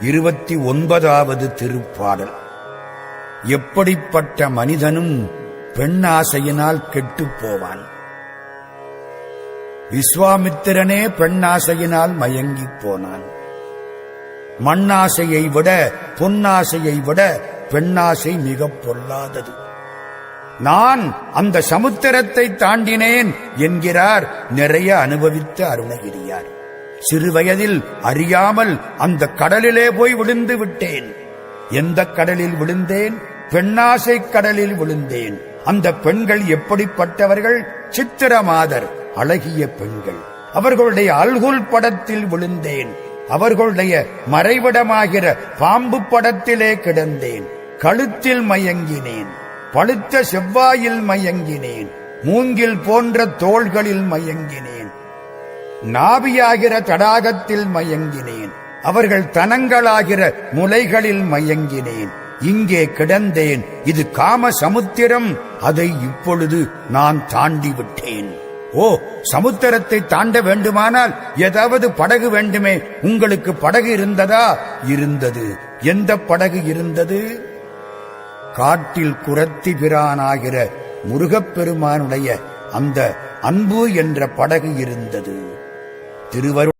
இருபத்தி ஒன்பதாவது திருப்பாடல். எப்படிப்பட்ட மனிதனும் பெண்ணாசையினால் கெட்டுப் போவான். விஸ்வாமித்திரனே பெண்ணாசையினால் மயங்கிப் போனான். மண்ணாசையை விட பொன்னாசையை விட பெண்ணாசை மிகப் பொல்லாதது. நான் அந்த சமுத்திரத்தை தாண்டினேன் என்கிறார் நிறைய அனுபவித்த அருணகிரியார். சிறுவயதில் அறியாமல் அந்த கடலிலே போய் விழுந்து விட்டேன். எந்த கடலில் விழுந்தேன்? பெண்ணாசை கடலில் விழுந்தேன். அந்த பெண்கள் எப்படிப்பட்டவர்கள்? சித்திரமாதர் அழகிய பெண்கள். அவர்களுடைய அல்குல் படத்தில் விழுந்தேன். அவர்களுடைய மறைவிடமாகிற பாம்பு படத்திலே கிடந்தேன். கழுத்தில் மயங்கினேன். பழுத்த செவ்வாயில் மயங்கினேன். மூங்கில் போன்ற தோள்களில் மயங்கினேன். நாபியாகிற தடாகத்தில் மயங்கினேன். அவர்கள் தனங்களாகிற முலைகளில் மயங்கினேன். இங்கே கிடந்தேன். இது காம சமுத்திரம் அதை இப்பொழுது நான் தாண்டி விட்டேன் ஓ சமுத்திரத்தை தாண்ட வேண்டுமானால் ஏதாவது படகு வேண்டுமே. உங்களுக்கு படகு இருந்ததா? இருந்தது. எந்த படகு இருந்தது? காட்டில் குரத்தி பிரானாகிற முருகப்பெருமானுடைய அந்த அன்பு என்ற படகு இருந்தது. திருவரு